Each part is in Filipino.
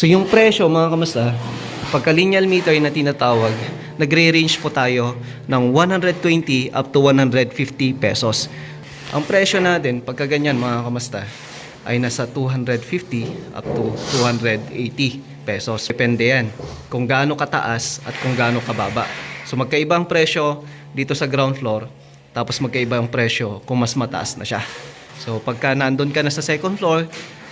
So yung presyo mga kamusta, pagka lineal meter na tinatawag, nagre-range po tayo ng 120 up to 150 pesos. Ang presyo natin, pagka ganyan mga kamusta, ay nasa 250 up to 280 pesos. Depende yan kung gaano kataas at kung gaano kababa. So magkaiba ang presyo dito sa ground floor, tapos magkaiba ang presyo kung mas mataas na siya. So pagka nandun ka na sa second floor,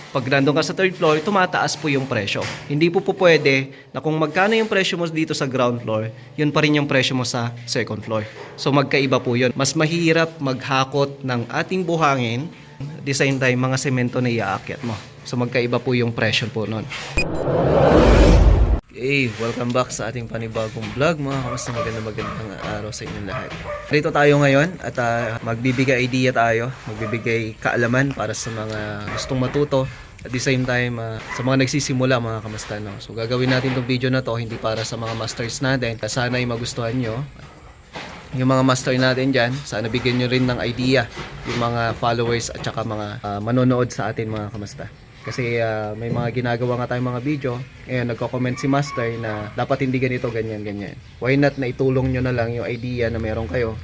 pag nandun ka sa third floor, tumataas po yung presyo. Hindi po po pwede na kung magkano yung presyo mo dito sa ground floor, yun pa rin yung presyo mo sa second floor. So magkaiba po yun. Mas mahirap maghakot ng ating buhangin, same time, mga semento na iaakyat mo. So magkaiba po yung presyo po nun. Hey, welcome back sa ating panibagong vlog mga kamusta magandang magandang araw sa inyong lahat. Dito tayo ngayon at ah, magbibigay idea tayo, magbibigay kaalaman para sa mga gustong matuto at the same time ah, sa mga nagsisimula mga kamusta no. So gagawin natin tong video na to hindi para sa mga masters natin. Sana ay magustuhan nyo. Yung mga master natin dyan, sana bigyan nyo rin ng idea yung mga followers at saka mga ah, manonood sa atin mga kamusta. Kasi ah, may mga ginagawa nga tayong mga video. Ngayon, nagko-comment si Master na dapat hindi ganito, ganyan, ganyan. Why not na itulong nyo na lang yung idea na meron kayo.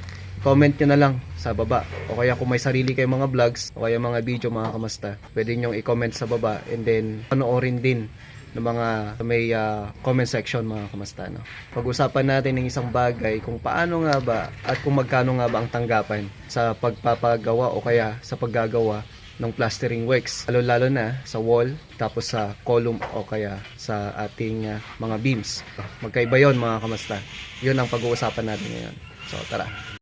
Comment nyo na lang sa baba. O kaya kung may sarili kayong mga vlogs o kaya mga video mga kamasta, pwede nyo i-comment sa baba and then panoorin din ng mga may ah, comment section mga kamasta. No? Pag-usapan natin ng isang bagay kung paano nga ba at kung magkano nga ba ang tanggapan sa pagpapagawa o kaya sa paggagawa ng plastering works. Lalo-lalo na sa wall, tapos sa column o kaya sa ating ah, mga beams. Magkaiba yon mga kamasta. Yun ang pag-uusapan natin ngayon. So tara.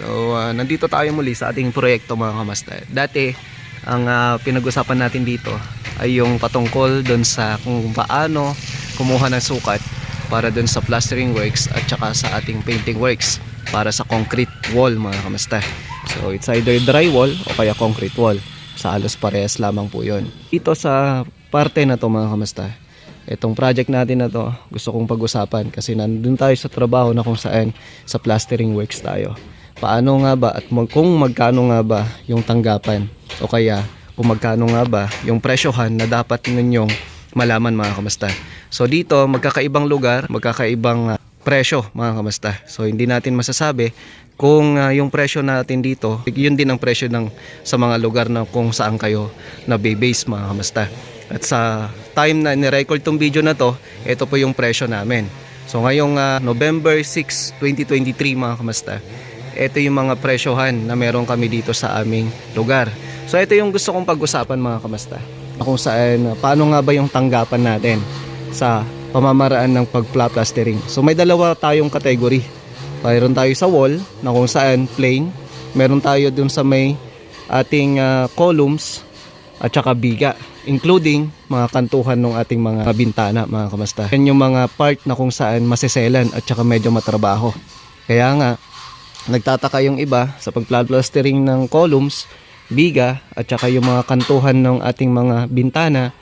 So ah, nandito tayo muli sa ating proyekto mga kamasta. Dati, ang ah, pinag-usapan natin dito ay yung patungkol doon sa kung paano kumuha ng sukat para doon sa plastering works at saka sa ating painting works para sa concrete wall mga kamasta. So it's either drywall o kaya concrete wall. Sa halos parehas lamang po yon. Dito sa parte na to mga kamasta, itong project natin na to gusto kong pag-usapan kasi nandun tayo sa trabaho na kung saan sa plastering works tayo. Paano nga ba at kung magkano nga ba yung tanggapan o kaya kung magkano nga ba yung presyohan na dapat ninyong malaman mga kamasta. So dito magkakaibang lugar, magkakaibang ah, presyo mga kamasta. So hindi natin masasabi kung ah, yung presyo natin dito, yun din ang presyo ng sa mga lugar na kung saan kayo na base mga kamasta. At sa time na ni-record tong video na to, ito po yung presyo namin. So ngayong ah, November 6, 2023 mga kamasta, ito yung mga presyohan na meron kami dito sa aming lugar. So ito yung gusto kong pag-usapan mga kamasta. Kung saan, paano nga ba yung tanggapan natin sa pamamaraan ng pagpla-plastering. So may dalawa tayong category. Mayroon tayo sa wall na kung saan plain. Meron tayo dun sa may ating uh, columns at saka biga including mga kantuhan ng ating mga bintana mga kamasta. Yan yung mga part na kung saan maseselan at saka medyo matrabaho. Kaya nga nagtataka yung iba sa pagplastering ng columns, biga at saka yung mga kantuhan ng ating mga bintana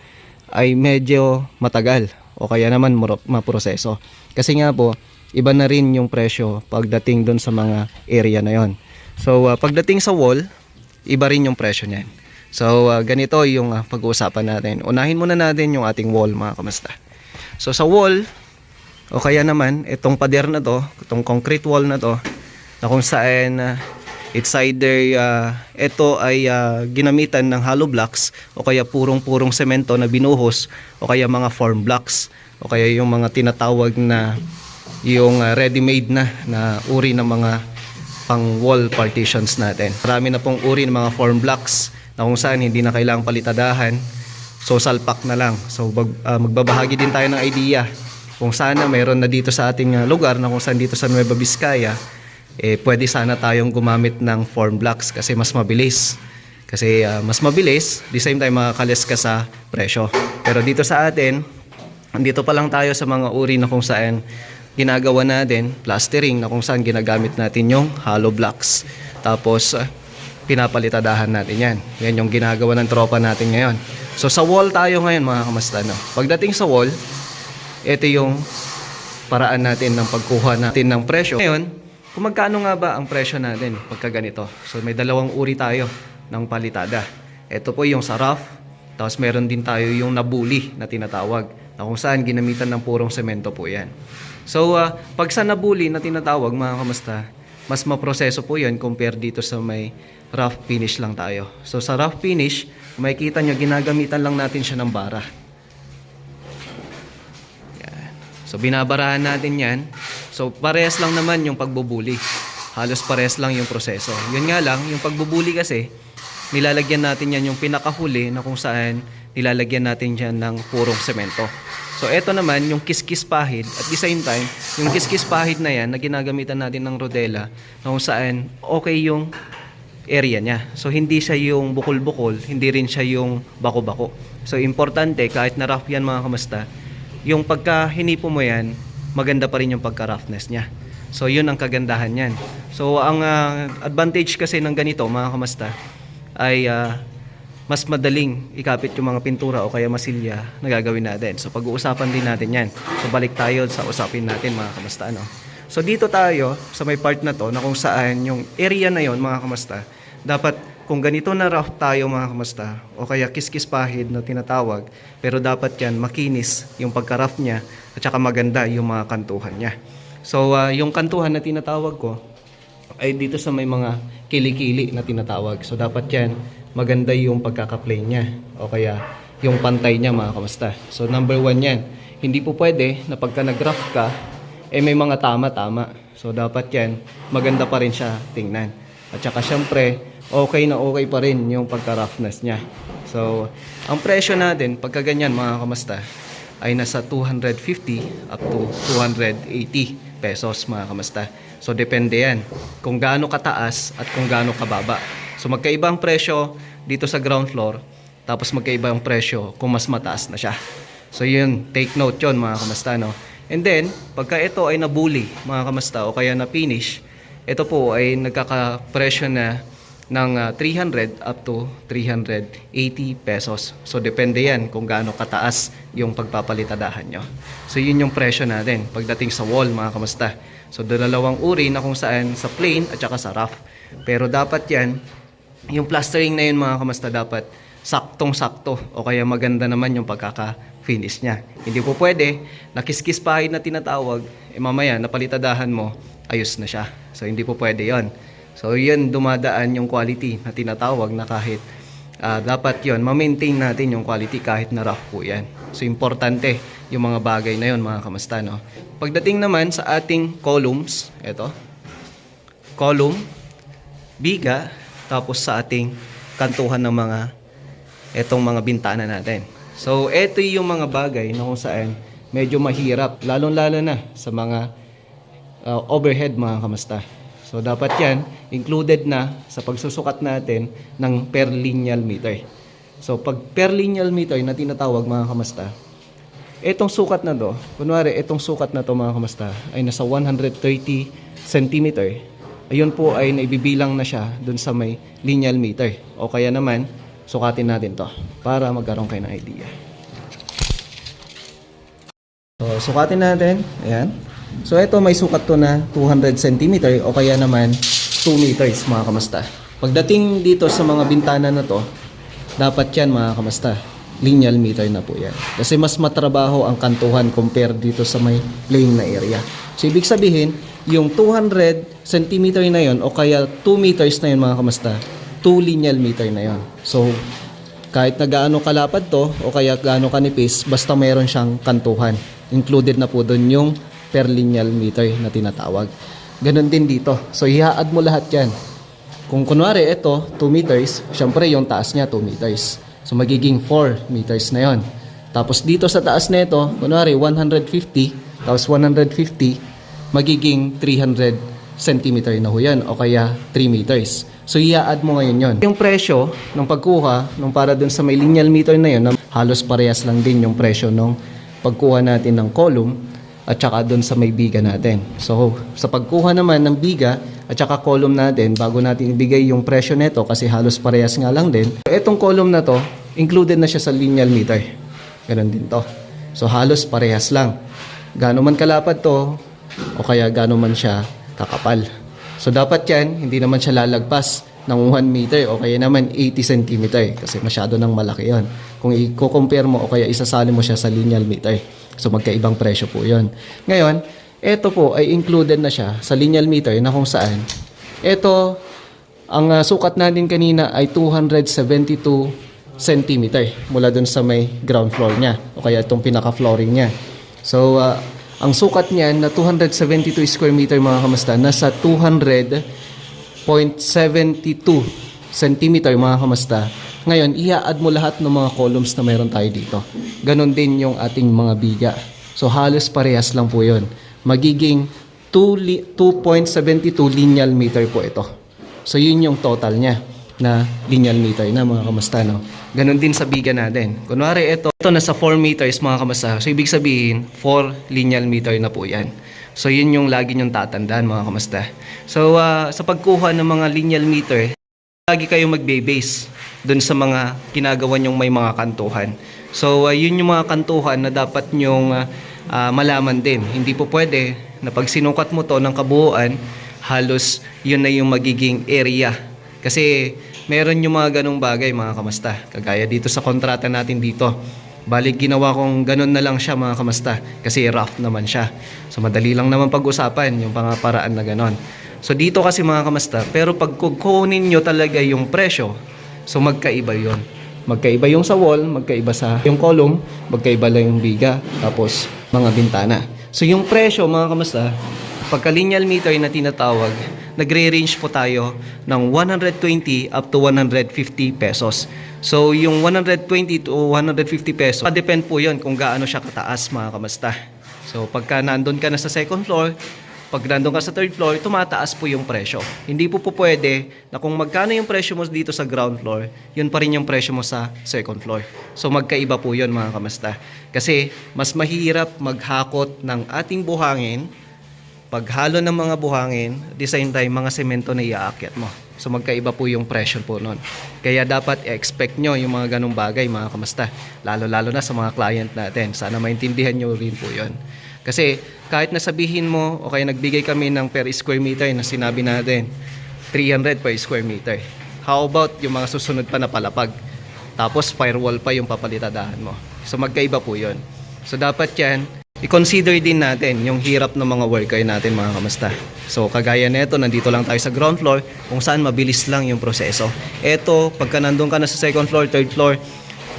ay medyo matagal o kaya naman maproseso. Kasi nga po, iba na rin yung presyo pagdating doon sa mga area na yon. So uh, pagdating sa wall, iba rin yung presyo niyan. So uh, ganito yung uh, pag-uusapan natin. Unahin muna natin yung ating wall mga kamasta. So sa wall, o kaya naman itong pader na to, itong concrete wall na to, na kung saan uh, it's either uh, ito ay uh, ginamitan ng hollow blocks o kaya purong-purong semento na binuhos o kaya mga form blocks o kaya yung mga tinatawag na yung uh, ready-made na na uri ng mga pang wall partitions natin. Marami na pong uri ng mga form blocks na kung saan hindi na kailangang palitadahan. So salpak na lang. So bag, ah, magbabahagi din tayo ng idea kung sana mayroon na dito sa ating ah, lugar na kung saan dito sa Nueva Vizcaya eh pwede sana tayong gumamit ng form blocks kasi mas mabilis. Kasi ah, mas mabilis, the same time makakalis ka sa presyo. Pero dito sa atin, andito pa lang tayo sa mga uri na kung saan ginagawa natin plastering na kung saan ginagamit natin yung hollow blocks. Tapos ah, pinapalitadahan natin yan. Yan yung ginagawa ng tropa natin ngayon. So sa wall tayo ngayon mga kamasta. No? Pagdating sa wall, ito yung paraan natin ng pagkuha natin ng presyo. Ngayon, kung magkano nga ba ang presyo natin pagka ganito? So may dalawang uri tayo ng palitada. Ito po yung sa rough Tapos meron din tayo yung nabuli na tinatawag na kung saan ginamitan ng purong semento po yan. So, ah, pag sa nabuli na tinatawag mga kamusta, mas maproseso po yan compare dito sa may rough finish lang tayo. So, sa rough finish, makikita nyo, ginagamitan lang natin siya ng bara. Yan. So, binabarahan natin yan. So, parehas lang naman yung pagbubuli. Halos parehas lang yung proseso. Yun nga lang, yung pagbubuli kasi, nilalagyan natin yan yung pinakahuli na kung saan nilalagyan natin dyan ng purong semento. So, eto naman, yung kiskis pahid. At the same time, yung kiskis pahid na yan, na ginagamitan natin ng rodela, na kung saan okay yung area niya. So, hindi siya yung bukol-bukol, hindi rin siya yung bako-bako. So, importante, kahit na rough yan mga kamasta, yung pagka hinipo mo yan, maganda pa rin yung pagka-roughness niya. So, yun ang kagandahan niyan. So, ang ah, advantage kasi ng ganito, mga kamasta, ay ah, mas madaling ikapit yung mga pintura o kaya masilya na gagawin natin. So, pag-uusapan din natin yan. So, balik tayo sa usapin natin, mga kamasta, ano. So, dito tayo, sa may part na to, na kung saan yung area na yon mga kamasta, dapat kung ganito na rough tayo mga kamasta o kaya kiskis pahid na tinatawag pero dapat yan makinis yung pagka-rough niya at saka maganda yung mga kantuhan niya. So ah, yung kantuhan na tinatawag ko ay dito sa may mga kilikili na tinatawag. So dapat yan maganda yung pagkaka-plane niya o kaya yung pantay niya mga kamasta so number one yan. Hindi po pwede na pagka nag-rough ka eh may mga tama-tama. So dapat yan maganda pa rin siya tingnan. At saka syempre, okay na okay pa rin yung pagka-roughness niya. So, ang presyo natin, pagka ganyan mga kamasta, ay nasa 250 up to 280 pesos mga kamasta. So, depende yan kung gaano kataas at kung gaano kababa. So, magkaiba ang presyo dito sa ground floor, tapos magkaiba ang presyo kung mas mataas na siya. So, yun, take note yon mga kamasta, no? And then, pagka ito ay nabuli, mga kamasta, o kaya na-finish, ito po ay nagkakapresyo na ng ah, 300 up to 380 pesos. So depende yan kung gaano kataas yung pagpapalitadahan nyo. So yun yung presyo natin pagdating sa wall mga kamusta. So dalawang uri na kung saan sa plain at saka sa rough. Pero dapat yan, yung plastering na yun mga kamusta dapat saktong-sakto o kaya maganda naman yung pagkaka-finish niya. Hindi po pwede, nakiskis pahid na tinatawag, eh mamaya napalitadahan mo, ayos na siya. So hindi po pwede yon. So yun dumadaan yung quality na tinatawag na kahit ah, dapat yon ma-maintain natin yung quality kahit na rough po yan. So importante yung mga bagay na yon mga kamasta no. Pagdating naman sa ating columns, ito. Column, biga, tapos sa ating kantuhan ng mga etong mga bintana natin. So, ito yung mga bagay na kung saan medyo mahirap, lalong-lalo na sa mga uh, overhead mga kamasta. So, dapat yan included na sa pagsusukat natin ng per lineal meter. So, pag per lineal meter na tinatawag mga kamasta, Itong sukat na to, kunwari itong sukat na to mga kamasta ay nasa 130 cm. Ayun po ay naibibilang na siya dun sa may lineal meter. O kaya naman, sukatin natin to para magkaroon kayo ng idea. So, sukatin natin. Ayan. So, ito may sukat to na 200 cm o kaya naman 2 meters mga kamasta. Pagdating dito sa mga bintana na to, dapat yan mga kamasta. Lineal meter na po yan. Kasi mas matrabaho ang kantuhan compare dito sa may plain na area. So, ibig sabihin, yung 200 cm na yon o kaya 2 meters na yon mga kamasta, 2 lineal meter na yon. So, kahit na gaano kalapad to o kaya gaano kanipis, basta mayroon siyang kantuhan. Included na po doon yung per lineal meter na tinatawag. Ganon din dito. So, ihaad mo lahat yan. Kung kunwari ito, 2 meters, syempre yung taas niya 2 meters. So magiging 4 meters na yon. Tapos dito sa taas nito, kunwari 150, tapos 150, magiging 300 centimeter na ho yan, o kaya 3 meters. So i-add mo ngayon yon. Yung presyo ng pagkuha, nung para dun sa may lineal meter na na halos parehas lang din yung presyo ng pagkuha natin ng column at saka doon sa may biga natin. So, sa pagkuha naman ng biga at saka column natin, bago natin ibigay yung presyo nito kasi halos parehas nga lang din, itong column na to, included na siya sa lineal meter. Ganun din to. So, halos parehas lang. Gano'n man kalapad to, o kaya gano'n man siya kakapal. So, dapat yan, hindi naman siya lalagpas ng 1 meter o kaya naman 80 centimeter kasi masyado nang malaki yon. kung i-compare mo o kaya isasali mo siya sa linear meter. So magkaibang presyo po yon. Ngayon, ito po ay included na siya sa linear meter na kung saan ito ang ah, sukat natin kanina ay 272 cm mula dun sa may ground floor niya o kaya itong pinaka-flooring niya. So, ah, ang sukat niyan na 272 square meter mga kamasta, nasa 200.72 cm mga kamasta. Ngayon, i-add mo lahat ng mga columns na meron tayo dito. Ganon din yung ating mga biga. So, halos parehas lang po yun. Magiging 2 li- 2.72 linear meter po ito. So, yun yung total niya na linear meter na mga kamusta, no? Ganon din sa biga natin. Kunwari, ito, ito nasa 4 meters mga kamusta. So, ibig sabihin, 4 linear meter na po yan. So, yun yung lagi nyong tatandaan mga kamusta. So, ah, sa pagkuha ng mga linear meter, lagi kayong magbe-base dun sa mga ginagawa nyong may mga kantuhan. So, uh, yun yung mga kantuhan na dapat nyong uh, uh, malaman din. Hindi po pwede na pag sinukat mo to ng kabuuan, halos yun na yung magiging area. Kasi meron yung mga ganong bagay mga kamasta. Kagaya dito sa kontrata natin dito. Balik ginawa kong ganun na lang siya mga kamasta kasi rough naman siya. So madali lang naman pag-usapan yung pangaparaan na ganon. So dito kasi mga kamasta, pero pag kukunin nyo talaga yung presyo, so magkaiba yon Magkaiba yung sa wall, magkaiba sa yung column, magkaiba lang yung biga, tapos mga bintana. So yung presyo mga kamasta, pagka linear meter na tinatawag, nagre-range po tayo ng 120 up to 150 pesos. So yung 120 to 150 pesos, depend po yon kung gaano siya kataas mga kamasta. So pagka nandun ka na sa second floor, pag nandun ka sa third floor, tumataas po yung presyo. Hindi po po pwede na kung magkano yung presyo mo dito sa ground floor, yun pa rin yung presyo mo sa second floor. So magkaiba po yun mga kamasta. Kasi mas mahirap maghakot ng ating buhangin paghalo ng mga buhangin, at the same time, mga semento na iaakyat mo. So magkaiba po yung pressure po nun. Kaya dapat expect nyo yung mga ganong bagay mga kamasta. Lalo-lalo na sa mga client natin. Sana maintindihan nyo rin po yon. Kasi kahit nasabihin mo o kaya nagbigay kami ng per square meter na sinabi natin, 300 per square meter. How about yung mga susunod pa na palapag? Tapos firewall pa yung papalitadahan mo. So magkaiba po yon. So dapat yan, i-consider din natin yung hirap ng mga worker natin mga kamasta. So kagaya nito, nandito lang tayo sa ground floor kung saan mabilis lang yung proseso. Ito, pagka nandun ka na sa second floor, third floor,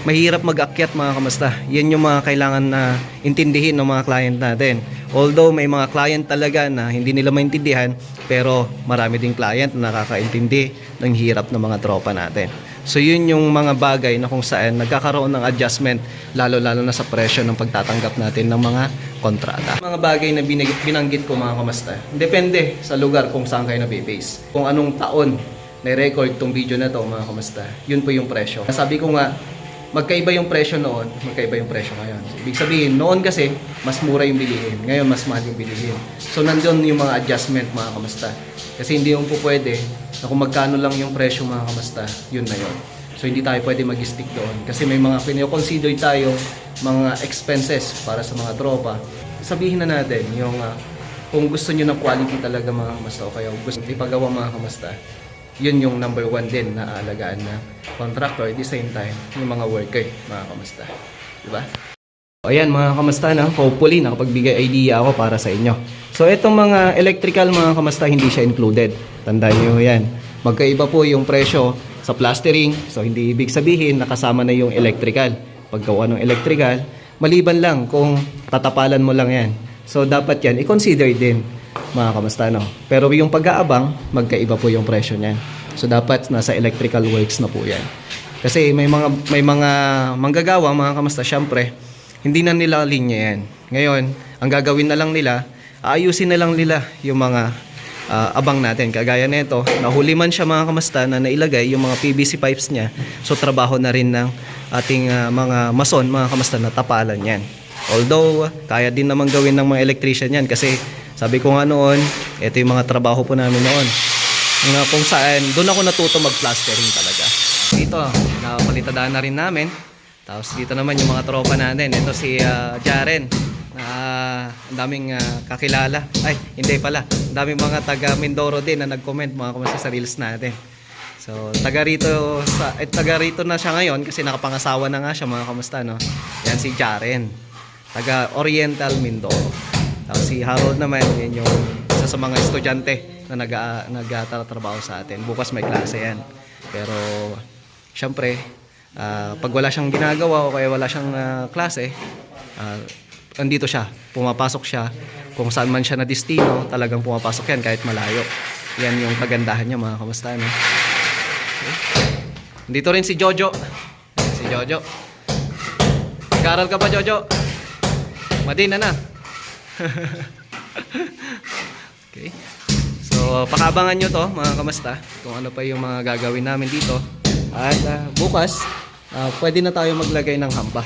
mahirap mag-akyat mga kamasta. Yan yung mga kailangan na intindihin ng mga client natin. Although may mga client talaga na hindi nila maintindihan, pero marami ding client na nakakaintindi ng hirap ng mga tropa natin. So yun yung mga bagay na kung saan nagkakaroon ng adjustment lalo-lalo na sa presyo ng pagtatanggap natin ng mga kontrata. Mga bagay na binig- binanggit ko mga kamasta, depende sa lugar kung saan kayo nabe-base. Kung anong taon na record tong video na to mga kamasta, yun po yung presyo. Sabi ko nga, magkaiba yung presyo noon, magkaiba yung presyo ngayon. So, ibig sabihin, noon kasi, mas mura yung bilihin. Ngayon, mas mahal yung bilihin. So, nandun yung mga adjustment, mga kamasta. Kasi hindi yung po pwede na kung magkano lang yung presyo, mga kamasta, yun na yun. So, hindi tayo pwede mag-stick doon. Kasi may mga pinyo-consider tayo mga expenses para sa mga tropa. Sabihin na natin yung ah, kung gusto nyo ng quality talaga mga kamasta o kaya gusto ipagawa mga kamasta, yun yung number one din na aalagaan na contractor at the same time yung mga worker mga kamusta. Di ba Ayan mga kamusta na hopefully nakapagbigay idea ako para sa inyo. So itong mga electrical mga kamusta hindi siya included. Tandaan nyo yan. Magkaiba po yung presyo sa plastering. So hindi ibig sabihin nakasama na yung electrical. Paggawa ng electrical maliban lang kung tatapalan mo lang yan. So dapat yan i-consider din mga kamusta no. Pero yung pag-aabang, magkaiba po yung presyo niyan. So dapat nasa electrical works na po 'yan. Kasi may mga may mga manggagawa mga kamusta, syempre, hindi na nila linya 'yan. Ngayon, ang gagawin na lang nila, aayusin na lang nila yung mga ah, abang natin. Kagaya nito, nahuli man siya mga kamusta na nailagay yung mga PVC pipes niya. So trabaho na rin ng ating ah, mga mason, mga kamusta na tapalan 'yan. Although, kaya din naman gawin ng mga electrician yan kasi sabi ko nga noon, ito yung mga trabaho po namin noon. Nga kung saan, doon ako natuto mag-plastering talaga. Dito, napalitadaan na rin namin. Tapos dito naman yung mga tropa natin. Ito si ah, Jaren. Ah, ang daming ah, kakilala. Ay, hindi pala. Ang daming mga taga Mindoro din na nag-comment mga kumasa sa reels natin. So, taga rito, sa, eh, taga rito na siya ngayon kasi nakapangasawa na nga siya mga kamusta, no? Yan si Jaren. Taga Oriental Mindoro. Tapos si Harold naman, yan yung isa sa mga estudyante na nag nagtatrabaho sa atin. Bukas may klase yan. Pero, syempre, ah, pag wala siyang ginagawa o kaya wala siyang ah, klase, ah, andito siya, pumapasok siya. Kung saan man siya na destino, talagang pumapasok yan kahit malayo. Yan yung kagandahan niya mga kamusta, no? Dito rin si Jojo. Si Jojo. Nag-aaral ka ba, Jojo? Madin na na. okay. So, pakabangan nyo to, mga kamasta, kung ano pa yung mga gagawin namin dito. At ah, bukas, ah, pwede na tayo maglagay ng hamba.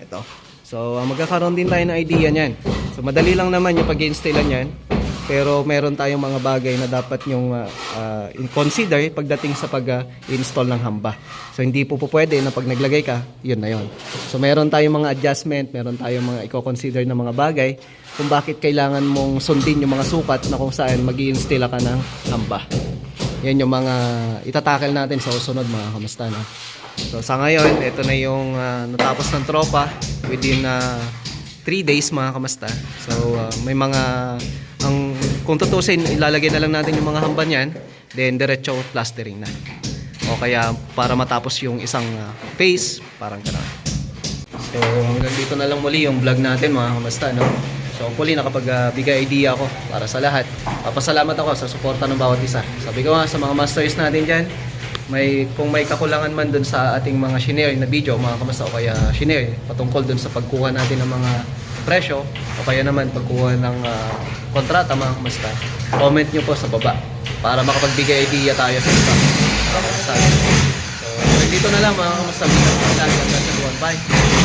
Ito. So, ah, magkakaroon din tayo ng idea niyan. So, madali lang naman yung pag-installan niyan. Pero meron tayong mga bagay na dapat yung ah, ah, consider pagdating sa pag-install ng hamba. So, hindi po po pwede na pag naglagay ka, yun na yun. So, meron tayong mga adjustment, meron tayong mga i-consider na mga bagay kung bakit kailangan mong sundin yung mga sukat na kung saan mag install ka ng hamba. Yan yung mga itatakal natin sa susunod mga kamusta na. So sa ngayon, ito na yung ah, natapos ng tropa within 3 days mga kamusta. So ah, may mga ang kung tutusin ilalagay na lang natin yung mga hamba niyan, then diretso plastering na. O kaya para matapos yung isang phase, parang gano'n. So hanggang dito na lang muli yung vlog natin mga kamusta no. So hopefully nakapagbigay idea ako para sa lahat. Papasalamat ako sa suporta ng bawat isa. Sabi ko nga sa mga masters natin dyan, may kung may kakulangan man dun sa ating mga shinare na video, mga kamusta o kaya shinare patungkol dun sa pagkuha natin ng mga presyo o kaya naman pagkuha ng ah, kontrata mga kamusta, comment nyo po sa baba para makapagbigay idea tayo sa. Mga kamusta. So, dito na lang mga kamusta. Bye.